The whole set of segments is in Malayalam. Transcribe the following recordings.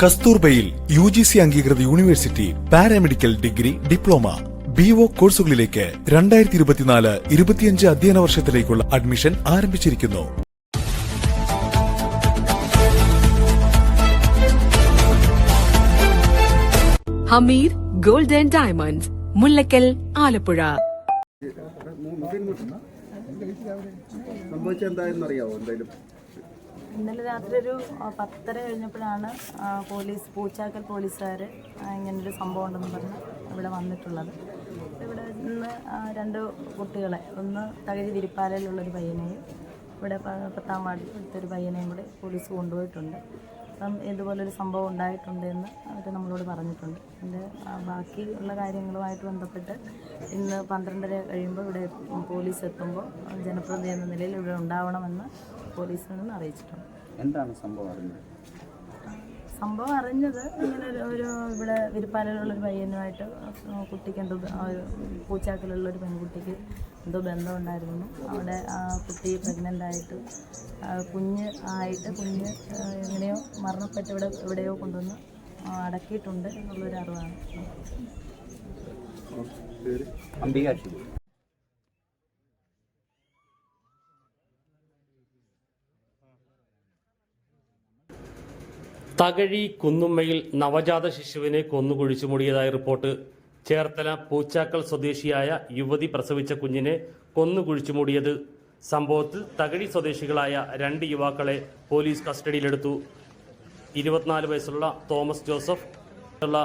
കസ്തൂർബയിൽ യു ജി സി അംഗീകൃത university paramedical degree diploma B O കോഴ്സുകളിലേക്ക് രണ്ടായിരത്തി ഇരുപത്തിനാല് ഇരുപത്തിയഞ്ച് അധ്യയന വർഷത്തിലേക്കുള്ള അഡ്മിഷൻ ആരംഭിച്ചിരിക്കുന്നു. Hameer gold and diamonds Mullakkal Alappuzha. സംഭവിച്ചെന്തായെന്നറിയാവോ? എന്തായാലും ഇന്നലെ രാത്രി ഒരു പത്തര കഴിഞ്ഞപ്പോഴാണ് പോലീസ് പൂച്ചാക്കൽ പോലീസുകാർ ഇങ്ങനൊരു സംഭവം ഉണ്ടെന്ന് പറഞ്ഞ് ഇവിടെ വന്നിട്ടുള്ളത്. ഇവിടെ ഇന്ന് രണ്ട് കുട്ടികളെ ഒന്ന് തകഴി തിരുപ്പാലയിലുള്ളൊരു പയ്യനെയും ഇവിടെ പത്താം വാർഡിൽ ഒരു പയ്യനെയും കൂടി പോലീസ് കൊണ്ടുപോയിട്ടുണ്ട്. അപ്പം ഇതുപോലൊരു സംഭവം ഉണ്ടായിട്ടുണ്ട് എന്ന് അവർ നമ്മളോട് പറഞ്ഞിട്ടുണ്ട്. അതിന്റെ ബാക്കിയുള്ള കാര്യങ്ങളുമായിട്ട് ബന്ധപ്പെട്ട് ഇന്ന് പന്ത്രണ്ടര കഴിയുമ്പോൾ ഇവിടെ പോലീസ് എത്തുമ്പോൾ ജനപ്രതി എന്ന നിലയിൽ ഇവിടെ ഉണ്ടാവണമെന്ന് പോലീസിൽ നിന്ന് അറിയിച്ചിട്ടുണ്ട്. എന്താണ് സംഭവം അറിഞ്ഞത്? സംഭവം അറിഞ്ഞത് ഇങ്ങനെ ഒരു ഒരു ഇവിടെ വിരിപ്പാലയിലുള്ളൊരു പയ്യനുമായിട്ട് കുട്ടിക്ക് എന്തോ പൂച്ചാക്കലുള്ളൊരു പെൺകുട്ടിക്ക് എന്തോ ബന്ധമുണ്ടായിരുന്നു അവിടെ ആ കുട്ടി പ്രഗ്നന്റ് ആയിട്ട് ആ കുഞ്ഞ് ആയിട്ട് കുഞ്ഞ് എങ്ങനെയോ മരണപ്പെട്ട് ഇവിടെ എവിടെയോ കൊണ്ടുവന്ന് അടക്കിയിട്ടുണ്ട് എന്നുള്ളൊരു അറിവാണ്. തകഴി കുന്നുമ്മയിൽ നവജാത ശിശുവിനെ കൊന്നുകുഴിച്ചു മൂടിയതായ റിപ്പോർട്ട്. ചേർത്തല പൂച്ചാക്കൽ സ്വദേശിയായ യുവതി പ്രസവിച്ച കുഞ്ഞിനെ കൊന്നുകുഴിച്ചു മൂടിയത്. സംഭവത്തിൽ തകഴി സ്വദേശികളായ രണ്ട് യുവാക്കളെ പോലീസ് കസ്റ്റഡിയിലെടുത്തു. ഇരുപത്തിനാല് വയസ്സുള്ള തോമസ് ജോസഫ് ഉള്ള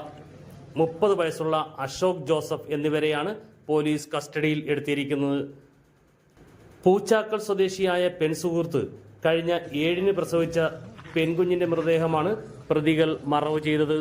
മുപ്പത് വയസ്സുള്ള അശോക് ജോസഫ് എന്നിവരെയാണ് പോലീസ് കസ്റ്റഡിയിൽ എടുത്തിരിക്കുന്നത്. പൂച്ചാക്കൽ സ്വദേശിയായ പെൺസുഹൃത്ത് കഴിഞ്ഞ ഏഴിന് പ്രസവിച്ച പെൺകുഞ്ഞിന്റെ മൃതദേഹമാണ് പ്രതികൾ മറവ് ചെയ്തത്.